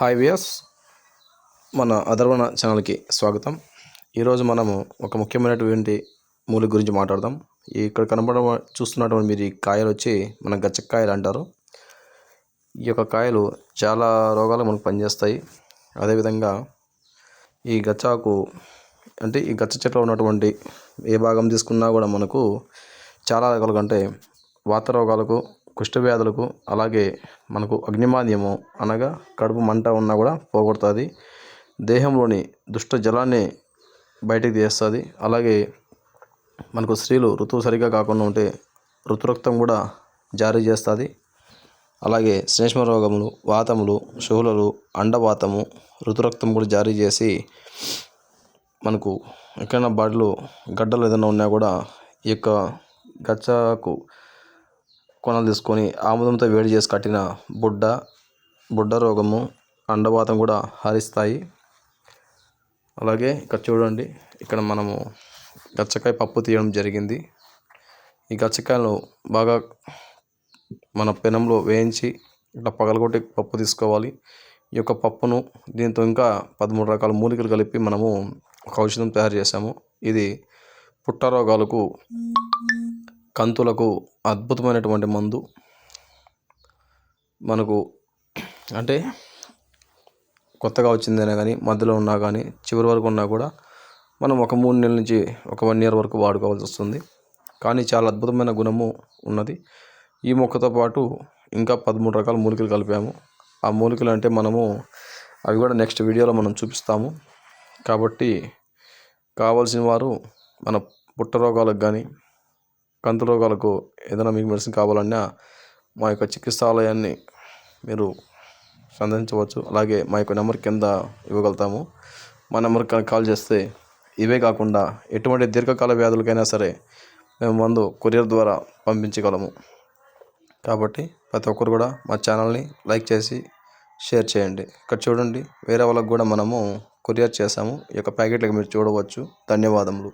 Hi వియస్ మన అధర్వణ ఛానల్కి స్వాగతం. ఈరోజు మనము ఒక ముఖ్యమైనటువంటి మూలిక గురించి మాట్లాడదాం. ఇక్కడ కనబడ చూస్తున్నటువంటి మీరు ఈ కాయలు వచ్చి మన గచ్చకాయలు అంటారు. ఈ యొక్క కాయలు చాలా రోగాలు మనకు పనిచేస్తాయి. అదేవిధంగా ఈ గచ్చాకు అంటే ఈ గచ్చ చెట్లో ఉన్నటువంటి ఏ భాగం తీసుకున్నా కూడా మనకు చాలా రకాలుగా అంటే వాత రోగాలకు కుష్ఠవ్యాధులకు అలాగే మనకు అగ్నిమాంద్యము అనగా కడుపు మంట ఉన్నా కూడా పోగొడుతుంది. దేహంలోని దుష్ట జలాన్ని బయటికి తీస్తుంది అలాగే మనకు స్త్రీలు ఋతువు సరిగ్గా కాకుండా ఉంటే ఋతురక్తం కూడా జారీ చేస్తుంది. అలాగే శ్లేష్మ రోగములు వాతములు శూలలు అండవాతము ఋతురక్తం కూడా జారీ చేసి మనకు ఎక్కడైనా బాడీలో గడ్డలు ఏదైనా ఉన్నా కూడా ఈ యొక్క గచ్చకు కొనలు తీసుకొని ఆముదంతో వేడి చేసి కట్టిన బుడ్డ బుడ్డ రోగము అండవాతం కూడా హరిస్తాయి. అలాగే ఇక్కడ చూడండి ఇక్కడ మనము గచ్చకాయ పప్పు తీయడం జరిగింది. ఈ గచ్చకాయలు బాగా మన పెనంలో వేయించి ఇట్లా పగలగొట్టి పప్పు తీసుకోవాలి. ఈ యొక్క పప్పును దీంతో ఇంకా పదమూడు రకాల మూలికలు కలిపి మనము ఒక ఔషధం తయారు చేసాము ఇది పుట్ట రోగాలకు కంతులకు అద్భుతమైనటువంటి మందు. మనకు అంటే కొత్తగా వచ్చిందైనా కానీ మధ్యలో ఉన్నా కానీ చివరి వరకు ఉన్నా కూడా మనం ఒక మూడు నెలల నుంచి ఒక వన్ ఇయర్ వరకు వాడుకోవాల్సి వస్తుంది. కానీ చాలా అద్భుతమైన గుణము ఉన్నది. ఈ మొక్కతో పాటు ఇంకా పదమూడు రకాల మూలికలు కలిపాము. ఆ మూలికలు అంటే మనము అవి కూడా నెక్స్ట్ వీడియోలో మనం చూపిస్తాము. కాబట్టి కావాల్సిన వారు మన పుట్ట రోగాలకు కానీ కంటి రోగాలకు ఏదైనా మీకు మెడిసిన్ కావాలన్నా మా యొక్క చికిత్సాలయాన్ని మీరు సందర్శించవచ్చు. అలాగే మా యొక్క నెంబర్ కింద ఇవ్వగలుగుతాము. మా నెంబర్కి కాల్ చేస్తే ఇవే కాకుండా ఎటువంటి దీర్ఘకాల వ్యాధులకైనా సరే మేము మందు కొరియర్ ద్వారా పంపించగలము. కాబట్టి ప్రతి ఒక్కరు కూడా మా ఛానల్ని లైక్ చేసి షేర్ చేయండి. ఇక్కడ చూడండి వేరే వాళ్ళకు కూడా మనము కొరియర్ చేసాము ఈ యొక్క ప్యాకెట్లకు మీరు చూడవచ్చు. ధన్యవాదములు.